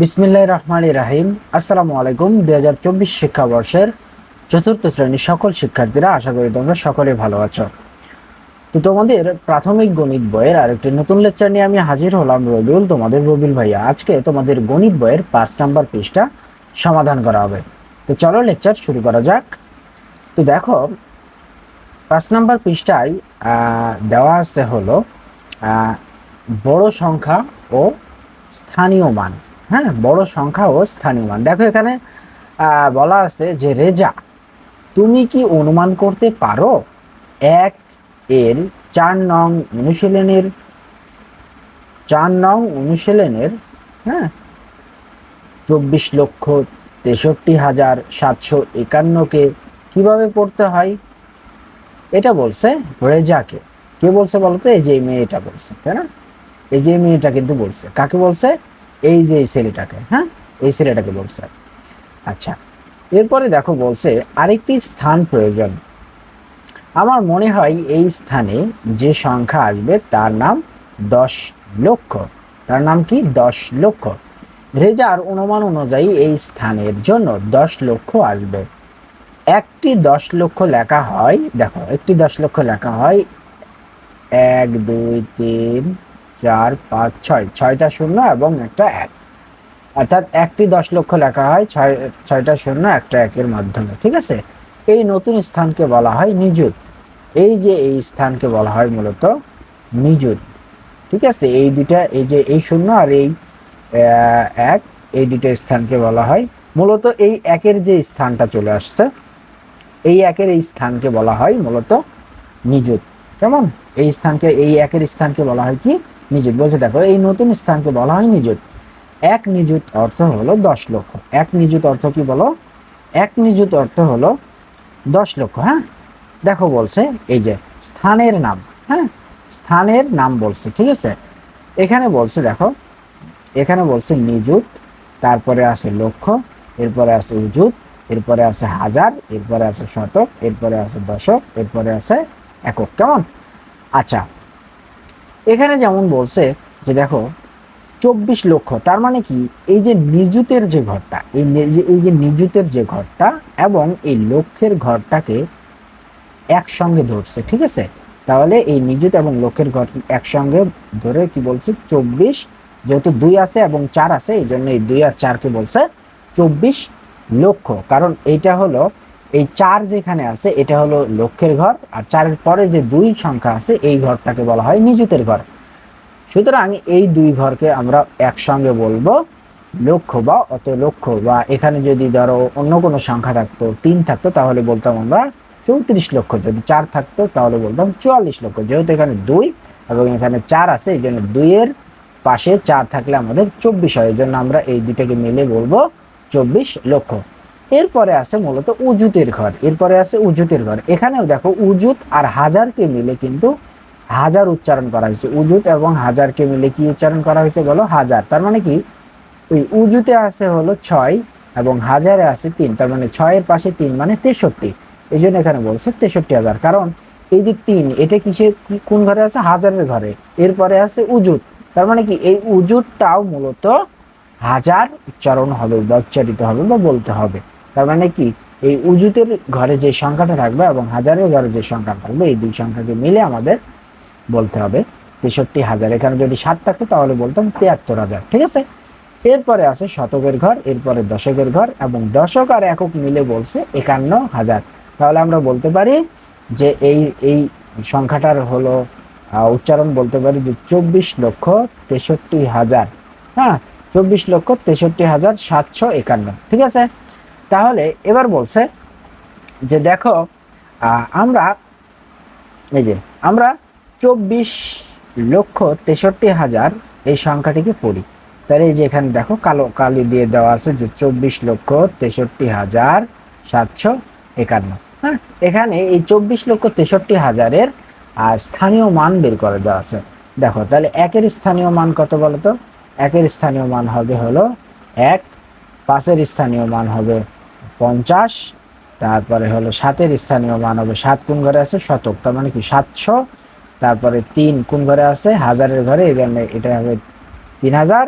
বিসমিল্লাহ রহমান রাহিম। আসসালামু আলাইকুম। দু হাজার চব্বিশ শিক্ষাবর্ষের চতুর্থ শ্রেণির সকল শিক্ষার্থীরা, আশা করি তোমরা সকলে ভালো আছো। তো তোমাদের প্রাথমিক গণিত বইয়ের আরেকটি নতুন লেকচার নিয়ে আমি হাজির হলাম রবিউল, তোমাদের রবিউল ভাইয়া। আজকে তোমাদের গণিত বইয়ের পাঁচ নাম্বার পৃষ্ঠা সমাধান করা হবে। তো চলো লেকচার শুরু করা যাক। তো দেখো, পাঁচ নাম্বার পৃষ্ঠায় দেওয়া আছে হলো বড় সংখ্যা ও স্থানীয় মান। হ্যাঁ বড় সংখ্যা ও স্থানীয় মান। দেখো এখানে বলা আছে যে রেজা, তুমি কি অনুমান করতে পারো? এক, এর চার নং অনুশীলনের, চার নং অনুশীলনের হ্যাঁ চব্বিশ লক্ষ তেষট্টি হাজার সাতশো একান্নকে কীভাবে পড়তে হয়? এটা বলছে রেজাকে। কে বলছে বলতো? এই যে মেয়েটা বলছে, তাই না? এই যে মেয়েটা কিন্তু বলছে। কাকে বলছে? এই যে এই ছেলেটাকে হ্যাঁ? এই ছেলেটাকে বলছে। আচ্ছা এরপরে দেখো বলছে, আরেকটি স্থান প্রয়োজন। আমার মনে হয় এই স্থানে যে সংখ্যা আসবে তার নাম দশ লক্ষ। তার নাম কি? দশ লক্ষ। রেজার অনুমান অনুযায়ী এই স্থানের জন্য দশ লক্ষ আসবে। একটি দশ লক্ষ লেখা হয়, দেখো, একটি দশ লক্ষ লেখা হয়। এক, দুই, তিন চার, পাঁচ, ছয়। ছয়টা শূন্য এবং একটা এক। অর্থাৎ একটি দশ লক্ষ লেখা হয়, ছয়, ছয়টা শূন্য, একটা একের মাধ্যমে, ঠিক আছে? এই নতুন স্থানকে বলা হয় নিযুত। এই যে এই স্থানকে বলা হয় মূলত নিযুত, ঠিক আছে? এই দুটা এই যে এই শূন্য আর এই এক, এই দুইটা স্থানকে বলা হয়। মূলত এই একের যে স্থানটা চলে আসছে, এই একের এই স্থানকে বলা হয় মূলত নিযুত। কেমন? এই স্থানকে, এই একের স্থানকে বলা হয় কি? নিযুত। বলছে, দেখো, এই নতুন স্থানকে বলা হয় নিযুত। এক নিযুত অর্থ হলো দশ লক্ষ। এক নিযুত অর্থ কি বলো? এক নিযুত অর্থ হলো দশ লক্ষ হ্যাঁ? দেখো বলছে, এই যে, স্থানের নাম হ্যাঁ? স্থানের নাম বলছে, ঠিক আছে? এখানে বলছে, দেখো, এখানে বলছে নিযুত, তারপরে আছে লক্ষ, এরপরে আছে উজুত এরপরে আছে হাজার, এরপরে আছে শতক, এরপরে আছে দশক, এরপরে আছে একক। কেমন? আচ্ছা এখানে যেমন বলছে যে দেখো, চব্বিশ লক্ষ, তার মানে কি? এই যে নিযুতের যে ঘরটা, এই এই যে নিযুতের যে ঘরটা এবং এই লক্ষ্যের ঘরটাকে একসঙ্গে ধরছে, ঠিক আছে? তাহলে এই নিযুত এবং লক্ষ্যের ঘর একসঙ্গে ধরে কি বলছে? চব্বিশ, যেহেতু দুই আছে এবং চার আছে, এই জন্য এই দুই আর চারকে বলছে চব্বিশ লক্ষ। কারণ এইটা হলো এই চার যেখানে আছে, এটা হলো লক্ষ্যের ঘর, আর চারের পরে যে দুই সংখ্যা আছে, এই ঘরটাকে বলা হয় নিযুতের ঘর। সুতরাং এই দুই ঘরকে আমরা একসঙ্গে বলব লক্ষ বা অত লক্ষ বা এখানে যদি ধরো অন্য কোনো সংখ্যা থাকতো, তিন থাকতো, তাহলে বলতাম আমরা চৌত্রিশ লক্ষ যদি চার থাকতো, তাহলে বলতাম চুয়াল্লিশ লক্ষ যেহেতু এখানে দুই, এবং এখানে চার আছে, এই জন্য দুইয়ের পাশে চার থাকলে আমাদের চব্বিশ হয়। এই জন্য আমরা এই দুটাকে মিলে বলব চব্বিশ লক্ষ এরপরে আছে মূলত উজুতের ঘর, এরপরে আছে উজুতের ঘর। এখানেও দেখো উজুত আর হাজারকে মিলে কিন্তু হাজার উচ্চারণ করা হয়েছে। উজুত এবং হাজারকে মিলে কি উচ্চারণ করা হয়েছে বলো? হাজার। তার মানে কি? ওই উজুতে আছে হলো ছয় এবং হাজারে আছে তিন, তার মানে ছয়ের পাশে তিন মানে তেষট্টি। এই জন্য এখানে বলছে তেষট্টি হাজার। কারণ এই যে তিন, এটা কিসের কোন ঘরে আছে? হাজারের ঘরে। এরপরে আছে উজুত। তার মানে কি? এই উজুতটাও মূলত হাজার উচ্চারণ হবে বা উচ্চারিত হবে বা বলতে হবে। তার মানে কি? এই উজুতের ঘরে যে সংখ্যাটা থাকবে এবং হাজারের ঘরে যে সংখ্যা থাকবে, এই দুই সংখ্যাকে মিলে আমাদের বলতে হবে তেষট্টি হাজার। এখানে যদি সাত থাকতো, তাহলে বলতাম তিয়াত্তর হাজার, ঠিক আছে? এরপরে আছে শতকের ঘর, এরপরে দশকের ঘর এবং দশক আর একক মিলে বলছে একান্ন হাজার। তাহলে আমরা বলতে পারি যে এই এই সংখ্যাটার হলো উচ্চারণ বলতে পারি যে চব্বিশ লক্ষ তেষট্টি হাজার। হ্যাঁ চব্বিশ লক্ষ তেষট্টি হাজার সাতশো একান্ন, ঠিক আছে? তাহলে এবার বলছে যে দেখো আমরা, এই যে, আমরা চব্বিশ লক্ষ তেষট্টি হাজার এই সংখ্যাটিকে পড়ি। তাহলে এই যে এখানে দেখো, কালো, কালি দিয়ে দেওয়া আছে যে চব্বিশ লক্ষ তেষট্টি হাজার সাতশো একান্ন। হ্যাঁ এখানে এই চব্বিশ লক্ষ তেষট্টি হাজারের স্থানীয় মান বের করে দেওয়া আছে। দেখো, তাহলে একের স্থানীয় মান কত বলো তো একের স্থানীয় মান হবে হলো এক, পাঁচের স্থানীয় মান হবে পঞ্চাশ, তারপরে হলো সাতের স্থানীয় মান হবে সাত কোন ঘরে আছে? শতক, তার মানে কি সাতশো? তারপরে তিন কোন ঘরে আছে? হাজারের ঘরে, এই জন্য এটা হবে তিন হাজার।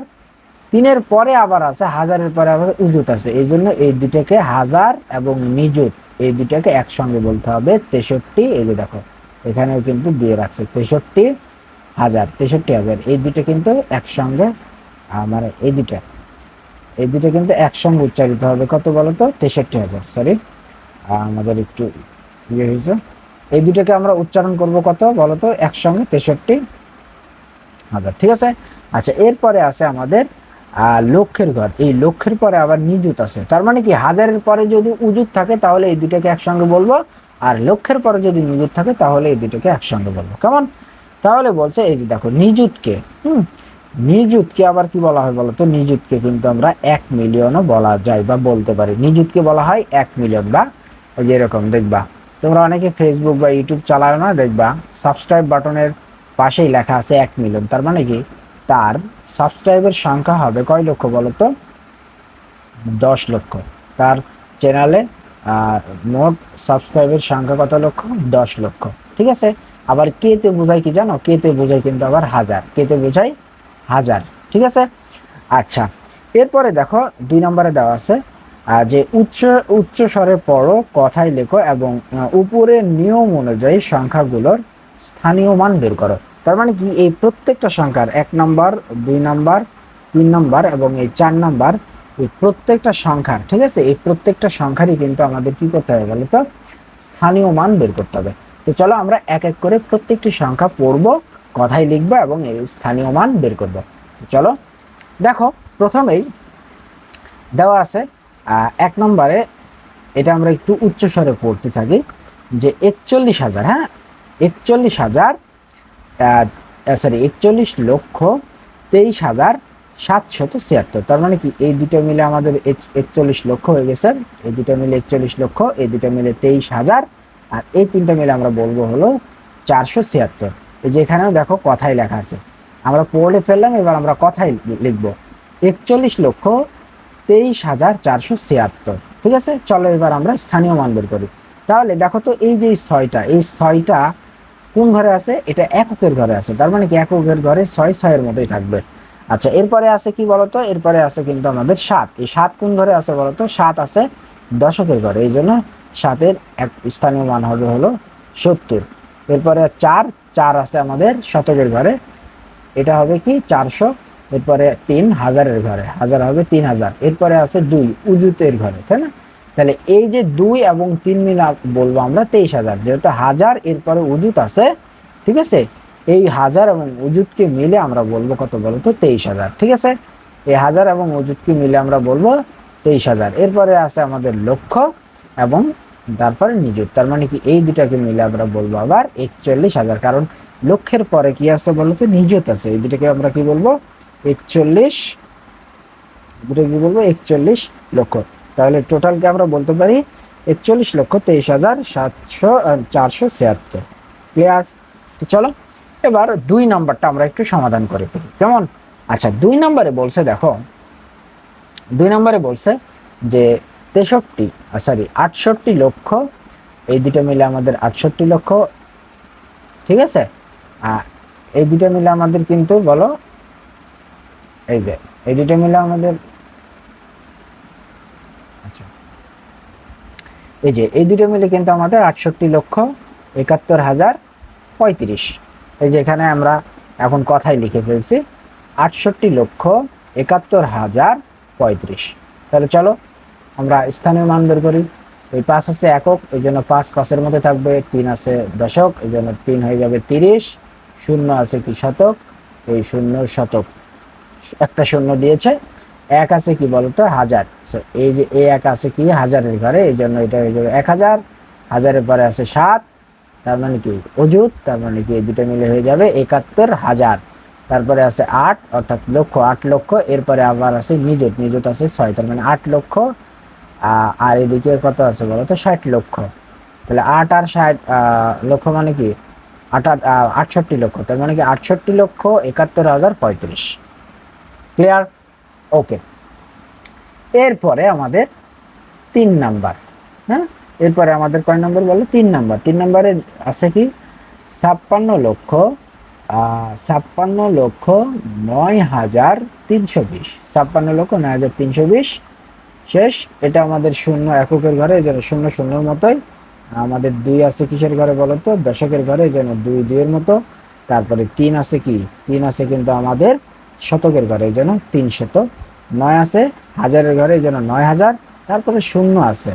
তিনের পরে আবার আছে, হাজারের পরে আবার উজুত আছে। এই জন্য এই দুটাকে হাজার এবং নিযুত, এই দুটাকে একসঙ্গে বলতে হবে। তেষট্টি, এই যে দেখো, এখানেও কিন্তু দিয়ে রাখছে। তেষট্টি হাজার তেষট্টি হাজার, এই দুটো কিন্তু একসঙ্গে মানে এই দুটা এই দুটো কিন্তু একসঙ্গে উচ্চারিত হবে। কত বলতো? তেষট্টি হাজার সরি আমাদের একটু ইয়ে হয়েছে। এই দুটোকে আমরা উচ্চারণ করব কত? বলতো? একসঙ্গে তেষট্টি হাজার, ঠিক আছে? আচ্ছা এরপরে আছে আমাদের লক্ষের ঘর। এই লক্ষের পরে আবার নিযুত আছে। তার মানে কি? হাজারের পরে যদি উজুত থাকে, তাহলে এই দুটোকে একসঙ্গে বলব। আর লক্ষের পরে যদি নিযুত থাকে, তাহলে এই দুটোকে একসঙ্গে বলব। কেমন? তাহলে বলছে, এই যে দেখো, নিযুতকে, হুম? নিযুতকে আবার কি বলা হয় বলো তো? নিযুতকে কিন্তু আমরা এক মিলিয়নও বলা যায় বা বলতে পারি। নিযুতকে বলা হয় এক মিলিয়ন বা এই যে এরকম, দেখবা? তোমরা অনেকে ফেসবুক বা ইউটিউব চালাও না, দেখবা? সাবস্ক্রাইব বাটনের পাশেই লেখা আছে এক মিলিয়ন। তার মানে কি? তার সাবস্ক্রাইবের সংখ্যা হবে কয় লক্ষ বলো তো? দশ লক্ষ। তার চ্যানেলে মোট সাবস্ক্রাইবের সংখ্যা কত লক্ষ? দশ লক্ষ। ঠিক আছে? আবার কেতে বোঝায় কি জানো? কেতে বোঝায় কিন্তু আবার হাজার। কেতে বোঝায়? হাজার, ঠিক আছে? আচ্ছা এরপরে দেখো, দুই নম্বরে দেওয়া আছে যে উচ্চ উচ্চ স্বরে পড়ো, কথায় লেখো এবং উপরের নিয়ম অনুযায়ী সংখ্যাগুলোর স্থানীয় মান বের করো। তার মানে কি, এই প্রত্যেকটা সংখ্যার এক নম্বর, দুই নম্বর, তিন নম্বর এবং এই চার নম্বর, এই প্রত্যেকটা সংখ্যার, ঠিক আছে? এই প্রত্যেকটা সংখ্যারই কিন্তু আমাদের কি করতে হবে বলো তো স্থানীয় মান বের করতে হবে। তো চলো আমরা এক এক করে প্রত্যেকটি সংখ্যা পড়ব কথাই লিখব এবং এই স্থানীয় মান বের করব। চলো, দেখো, প্রথমেই দেওয়া আছে এক নম্বরে এটা আমরা একটু উচ্চ স্বরে পড়তে থাকি, যে একচল্লিশ হাজার হ্যাঁ? একচল্লিশ হাজার সরি একচল্লিশ লক্ষ তেইশ হাজার সাতশত ছিয়াত্তর। তার মানে কি, এই দুটো মিলে আমাদের এক- একচল্লিশ লক্ষ হয়ে গেছে, এই দুটো মিলে একচল্লিশ লক্ষ, এই দুটো মিলে তেইশ হাজার, আর এই তিনটা মিলে আমরা বলব হলো চারশো ছিয়াত্তর। যেখানেও দেখো কথাই লেখা আছে। আমরা পড়ে ফেললাম, এবার আমরা কথাই লিখব। একচল্লিশ লক্ষ তেইশ হাজার চারশো ছিয়াত্তর। ঠিক আছে? চলো এবার আমরা স্থানীয় মান বের করি। তাহলে দেখো তো এই যে ছয়টা, এই ছয়টা কোন ঘরে আছে? এটা এককের ঘরে আছে। তার মানে কি এককের ঘরে ছয় ছয়ের মতোই থাকবে। আচ্ছা এরপরে আছে কি বলতো এরপরে আছে কিন্তু আমাদের সাত। এই সাত কোন ঘরে আছে বলতো সাত আছে দশকের ঘরে। এই জন্য সাতের এক স্থানীয় মান হবে হলো সত্তর। এরপরে চার চার আছে আমাদের শতকের ঘরে। এটা হবে কি? চারশো। এরপরে তিন হাজারের ঘরে। হাজার হবে তিন হাজার। এরপরে আছে দুই, উজুতের ঘরে, তাই না? তাহলে এই যে দুই এবং তিন মিলা বলব আমরা তেইশ হাজার। যেহেতু হাজার, এরপরে উজুত আছে, ঠিক আছে? এই হাজার এবং উজুতকে মিলে আমরা বলব কত বলতো? তেইশ হাজার, ঠিক আছে? এই হাজার এবং উজুতকে মিলে আমরা বলব তেইশ হাজার। এরপরে আছে আমাদের লক্ষ্য এবং তারপরে নিযুত তার মানে কি এই দুটাকে মিলে আমরা বলব আবার একচল্লিশ হাজার। কারণ লক্ষ্যের পরে কি আছে বলতো নিযুত আছে। এই দুটাকে আমরা কি বলব? একচল্লিশ দুটো কি বলব? একচল্লিশ লক্ষ। তাহলে টোটালকে আমরা বলতে পারি একচল্লিশ লক্ষ তেইশ হাজার সাতশো চারশো ছিয়াত্তর। ক্লিয়ার চলো, এবার দুই নাম্বারটা আমরা একটু সমাধান করে ফেলি। কেমন? আচ্ছা দুই নম্বরে বলছে, দেখো, দুই নম্বরে বলছে যে তেষট্টি সরি আটষট্টি লক্ষ, এই দুটো মিলে আমাদের আটষট্টি লক্ষ, ঠিক আছে? এই দুটো মিলে আমাদের কিন্তু বলো, এই যে, এই দুটো মিলে আমাদের আচ্ছা এই যে, এই দুটো মিলে কিন্তু আমাদের আটষট্টি লক্ষ একাত্তর হাজার পঁয়ত্রিশ। এই যে এখানে আমরা এখন কথাই লিখে ফেলছি, আটষট্টি লক্ষ একাত্তর হাজার পঁয়ত্রিশ। তাহলে চলো আমরা স্থানীয় মান বের করি। এই পাঁচ আছে একক, এই জন্য পাঁচ, পাঁচের মধ্যে থাকবে তিন আছে দশক, এই জন্য তিন হয়ে যাবে তিরিশ। শূন্য আছে কি শতক? এই শূন্য শতক। একটা শূন্য দিয়েছে। এক আছে কি বলতো? হাজার। এই যে এ এক আছে কি? হাজারের ঘরে, এই জন্য এটা হয়ে যাবে এক হাজার হাজারের পরে আছে সাত। তার মানে কি? অজুত তার মানে কি? এই দুটো মিলে হয়ে যাবে একাত্তর হাজার। তারপরে আছে আট, অর্থাৎ লক্ষ, আট লক্ষ। এরপরে আবার আছে নিযুত। নিযুত আছে ছয়। তার মানে আট লক্ষ আর এদিকে কত আছে বলো তো? ষাট লক্ষ। তাহলে আট আর ষাট লক্ষ মানে কি? আট আটষট্টি লক্ষ। তার মানে কি আটষট্টি লক্ষ একাত্তর হাজার পঁয়ত্রিশ। ক্লিয়ার ওকে এরপরে আমাদের তিন নাম্বার। হ্যাঁ? এরপরে আমাদের কয় নম্বর বলো? তিন নাম্বার। তিন নম্বরে আছে কি? ছাপ্পান্ন লক্ষ ছাপ্পান্ন লক্ষ নয় হাজার তিনশো বিশ। ছাপ্পান্ন লক্ষ নয় হাজার তিনশো বিশ। শেষ। এটা আমাদের শূন্য এককের ঘরে জন্য শূন্য শূন্যর মতোই। আমাদের দুই আছে কিসের ঘরে বলো তো? দশকের ঘরে জন্য দুই দুইয়ের মতো। তারপরে তিন আছে কি? তিন আছে কিন্তু আমাদের শতকের ঘরে জন্য তিন শত। নয় আছে হাজারের ঘরে জন্য নয় হাজার। তারপরে শূন্য আছে।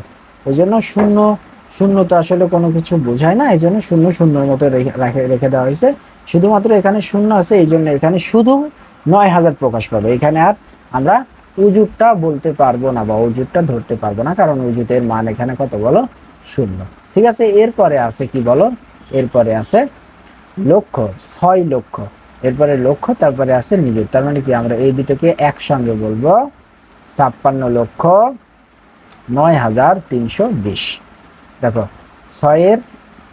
ওই জন্য শূন্য শূন্য তো আসলে কোনো কিছু বোঝায় না, এই জন্য শূন্য শূন্যর মতো রাখে- রেখে দেওয়া হয়েছে। শুধুমাত্র এখানে শূন্য আছে, এই জন্য এখানে শুধু নয় হাজার প্রকাশ পাবে। এখানে আর আমরা উজুরটা বলতে পারব না বা উজুটটা ধরতে পারব না, কারণ উজুতের মান এখানে কত বলো? শূন্য। ঠিক আছে? এরপরে আছে কি বলো? এরপরে আছে লক্ষ ছয় লক্ষ এরপরে লক্ষ তারপরে আছে নিযুত। তার মানে কি আমরা এই দুটোকে একসঙ্গে বলব ছাপ্পান্ন লক্ষ নয় হাজার তিনশো বিশ। দেখো, ছয়ের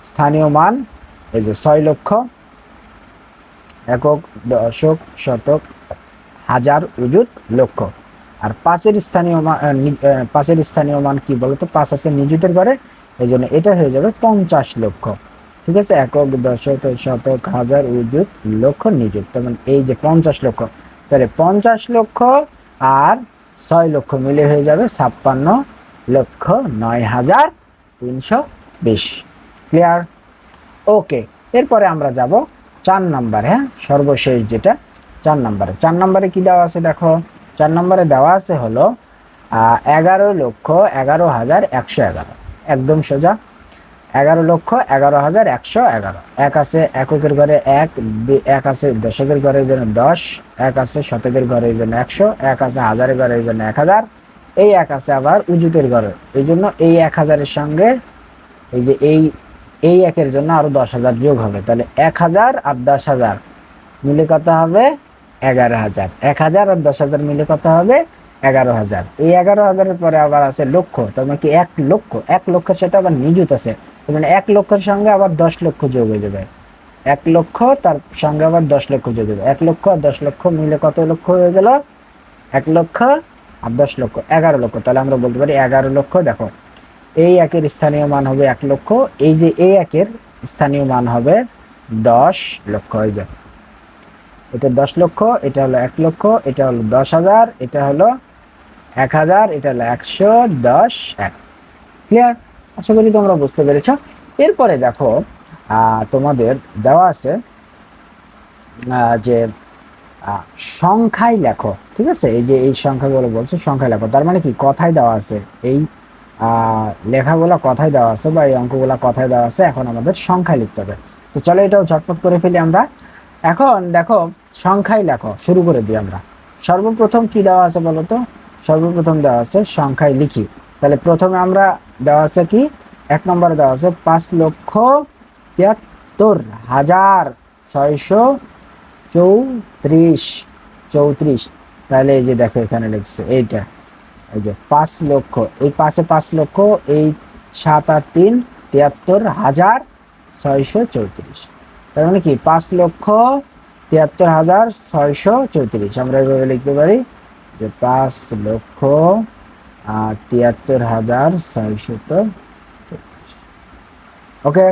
স্থানীয় মান, এই যে ছয় লক্ষ, একক, দশক, শতক, হাজার উজুত লক্ষ। আর পাঁচের স্থানীয় মান পাঁচের স্থানীয় মান কি বলতো? পাঁচ আছে নিযুতের ঘরে, এই জন্য এটা হয়ে যাবে পঞ্চাশ লক্ষ। ঠিক আছে? একক, দশক, শতক, হাজার উজুত লক্ষ, নিযুত। মানে এই যে পঞ্চাশ লক্ষ, তাহলে পঞ্চাশ লক্ষ আর ছয় লক্ষ মিলে হয়ে যাবে ছাপ্পান্ন লক্ষ নয় হাজার তিনশো বিশ। ক্লিয়ার ওকে এরপরে আমরা যাব চার নাম্বার হ্যাঁ? সর্বশেষ যেটা, চার নাম্বারে। চার নাম্বারে কি দেওয়া আছে দেখো? চার নাম্বারে দেওয়া আছে হলো এগারো লক্ষ এগারো হাজার একশো এগারো। একদম সোজা। এগারো লক্ষ এগারো হাজার একশো এগারো। এক আছে এককের ঘরে এক এক আছে দশকের ঘরে জন্য দশ, এক আছে শতকের ঘরে জন্য একশো, এক আছে হাজারের ঘরে জন্য এক হাজার, এই এক আছে আবার উজুতের ঘরে। এই জন্য এই এক হাজারের সঙ্গে এই যে এই এই একের জন্য আরও দশ হাজার যোগ হবে। তাহলে এক হাজার আর দশ হাজার মিলে কত হবে? এগারো হাজার। এক হাজার আর দশ হাজার মিলে কত হবে? এগারো হাজার। এই এগারো হাজারের পরে আবার আছে লক্ষ। তার মানে কি এক লক্ষ? এক লক্ষের সাথে আবার নিযুত আছে। তার মানে এক লক্ষের সঙ্গে আবার দশ লক্ষ যোগ হয়ে যাবে। এক লক্ষ, তার সঙ্গে আবার দশ লক্ষ যোগ হবে এক লক্ষ আর দশ লক্ষ মিলে কত লক্ষ হয়ে গেল? এক লক্ষ আর দশ লক্ষ। এগারো লক্ষ। তাহলে আমরা বলতে পারি এগারো লক্ষ, দেখো। এই একের স্থানীয় মান হবে এক লক্ষ। এই যে এই একের স্থানীয় মান হবে দশ লক্ষ হয়ে যায় এটা দশ লক্ষ, এটা হলো এক লক্ষ, এটা হলো দশ হাজার, এটা হলো এক হাজার, এটা হলো একশো দশ এক। ক্লিয়ার আশা করি তোমরা বুঝতে পেরেছ। এরপরে দেখো তোমাদের দেওয়া আছে যে সংখ্যায় লেখো, ঠিক আছে? এই যে এই সংখ্যাগুলো বলছে সংখ্যায় লেখো, তার মানে কি? কথায় দেওয়া আছে। এই লেখাগুলো কথায় দেওয়া আছে বা এই অঙ্কগুলো কথায় দেওয়া আছে, এখন আমাদের সংখ্যায় লিখতে হবে। তো চলো এটাও ঝটপট করে ফেলি আমরা। এখন দেখো সংখ্যায় লেখো, শুরু করে দিই আমরা। সর্বপ্রথম কি দেওয়া আছে বলো তো? সর্বপ্রথম দেওয়া আছে সংখ্যায় লিখি। তাহলে প্রথমে আমরা দেওয়া আছে কি? এক নম্বরে দেওয়া আছে পাঁচ লক্ষ তিয়াত্তর হাজার ছয়শো চৌত্রিশ চৌত্রিশ। তাহলে এই যে দেখো এখানে লিখছে, এইটা। এই যে পাঁচ লক্ষ, এই পাশে পাঁচ লক্ষ, এই সাত আর তিন, তিয়াত্তর হাজার ছয়শো চৌত্রিশ। তার মানে কি? পাঁচ লক্ষ তিয়াত্তর হাজার ছয়শো চৌত্রিশ। আমরা এভাবে লিখতে পারি যে পাঁচ লক্ষ তিয়াত্তর হাজার ছয়শত ওকে?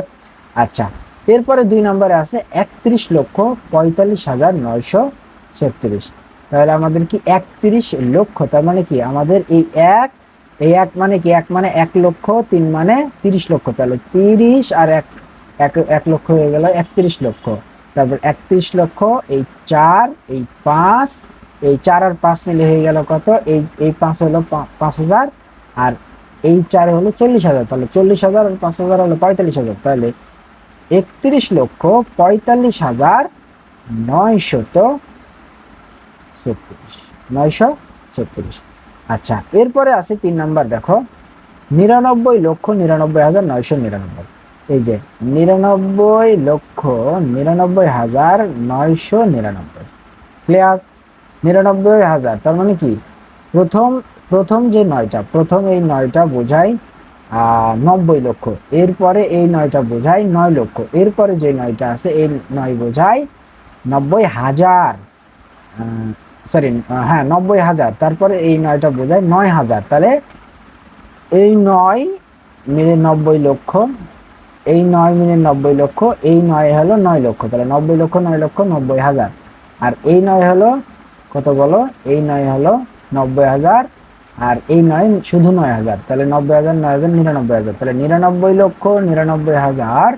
আচ্ছা। এরপরে দুই নম্বরে আছে একত্রিশ লক্ষ পঁয়তাল্লিশ হাজার নয়শো ছত্রিশ। তাহলে আমাদের কি একত্রিশ লক্ষ? তার মানে কি? আমাদের এই এক এই এক মানে কি? এক মানে এক লক্ষ, তিন মানে তিরিশ লক্ষ। তাহলে তিরিশ আর এক এক এক লক্ষ হয়ে গেল, একত্রিশ লক্ষ। তারপর একত্রিশ লক্ষ, এই চার, এই পাঁচ, এই চার আর পাঁচ মিলে হয়ে গেল কত? এই এই পাঁচ হলো পাঁচ হাজার, আর এই চার হলো চল্লিশ হাজার। তাহলে চল্লিশ হাজার আর পাঁচ হাজার হলো পঁয়তাল্লিশ হাজার। তাহলে একত্রিশ লক্ষ, পঁয়তাল্লিশ হাজার, নয়শত ছত্রিশ। নয়শো ছত্রিশ। আচ্ছা এরপরে আছে তিন নাম্বার, দেখো। নিরানব্বই লক্ষ নিরানব্বই হাজার নয়শো নিরানব্বই। এই যে নিরানব্বই লক্ষ নিরানব্বই হাজার নয়শো নিরানব্বই। ক্লিয়ার নিরানব্বই হাজার, তার মানে কি? প্রথম প্রথম যে নয়টা, প্রথম এই নয়টা বোঝায় নব্বই লক্ষ। এরপরে এই নয়টা বোঝায় নয় লক্ষ। এরপরে যে নয়টা আছে, এই নয় বোঝায় নব্বই হাজার। সরি হ্যাঁ নব্বই হাজার। তারপরে এই নয়টা বোঝায় নয় হাজার। তাহলে এই নয় মিলে নব্বই লক্ষ এই নয় মিনিট নব্বই লক্ষ, এই নয় হলো নয় লক্ষ, তাহলে নব্বই লক্ষ, নয় লক্ষ, নব্বই হাজার। আর এই নয় হলো কত বলো? এই নয় হলো নব্বই হাজার, আর এই নয় শুধু নয় হাজার, তাহলে নব্বই হাজার, নয় হাজার, নিরানব্বই হাজার। তাহলে নিরানব্বই লক্ষ, নিরানব্বই হাজার,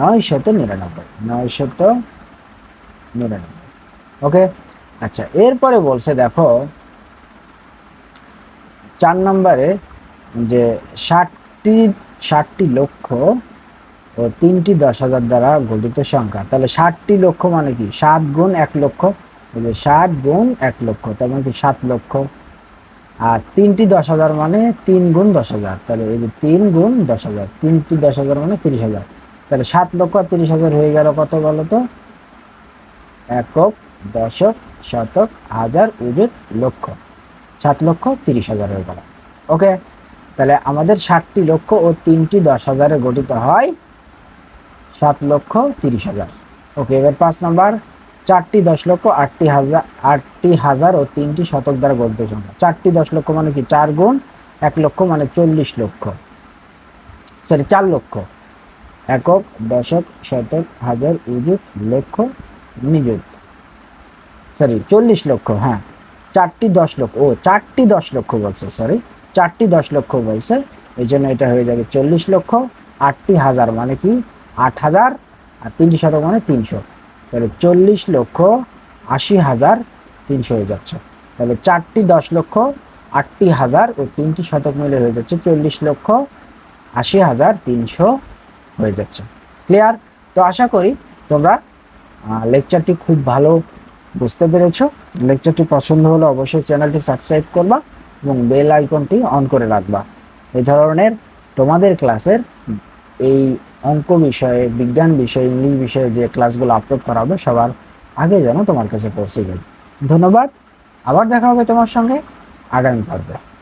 নয় শত নিরানব্বই, নয় শত নিরানব্বই। ওকে আচ্ছা এরপরে বলছে দেখো, চার নম্বরে যে ষাটটি ষাটটি লক্ষ ও তিনটি দশ হাজার দ্বারা গঠিত সংখ্যা। তাহলে ষাটটি লক্ষ মানে কি? সাত গুণ এক লক্ষ। সাত গুণ এক লক্ষ, তার মানে কি সাত লক্ষ? আর তিনটি দশ হাজার মানে তিন গুণ দশ হাজার। তাহলে এই যে তিন গুণ দশ হাজার, তিনটি দশ হাজার মানে তিরিশ হাজার। তাহলে সাত লক্ষ আর তিরিশ হাজার হয়ে গেল কত বলো তো? একক দশক শতক হাজার উজুত লক্ষ। সাত লক্ষ তিরিশ হাজার হয়ে গেল। ওকে? তাহলে আমাদের ষাটটি লক্ষ ও তিনটি দশ হাজারে গঠিত হয় সাত লক্ষ তিরিশ হাজার। ওকে এবার পাঁচ নাম্বার, চারটি দশ লক্ষ আটটি হাজার আটটি হাজার ও তিনটি শতক দ্বারা গঠিত সংখ্যা। চারটি দশ লক্ষ মানে কি? চার গুণ এক লক্ষ মানে চল্লিশ লক্ষ। সরি চার লক্ষ। একক, দশক, শতক, হাজার উজুত লক্ষ, নিযুত। সরি চল্লিশ লক্ষ হ্যাঁ। চারটি দশ লক্ষ, ও চারটি দশ লক্ষ বলছে সরি চারটি দশ লক্ষ বলছে, এই জন্য এটা হয়ে যাবে চল্লিশ লক্ষ, আটটি হাজার মানে কি? আট হাজার আর তিনটি শতক মানে তিনশো। তাহলে চল্লিশ লক্ষ আশি হাজার তিনশো হয়ে যাচ্ছে। তাহলে চারটি দশ লক্ষ আটটি হাজার ও তিনটি শতক মিলে হয়ে যাচ্ছে চল্লিশ লক্ষ আশি হাজার তিনশো হয়ে যাচ্ছে। ক্লিয়ার তো আশা করি তোমরা লেকচারটি খুব ভালো বুঝতে পেরেছ। লেকচারটি পছন্দ হলে অবশ্যই চ্যানেলটি সাবস্ক্রাইব করবা এবং বেল আইকনটি অন করে রাখবা। এই ধরনের তোমাদের ক্লাসের এই অঙ্ক বিষয়ে, বিজ্ঞান বিষয়ে, ইংলিশ বিষয়ে যে ক্লাসগুলো আপলোড করা হবে, সবার আগে যেন তোমার কাছে পৌঁছে যায়। ধন্যবাদ। আবার দেখা হবে তোমার সঙ্গে আগামী পর্বে।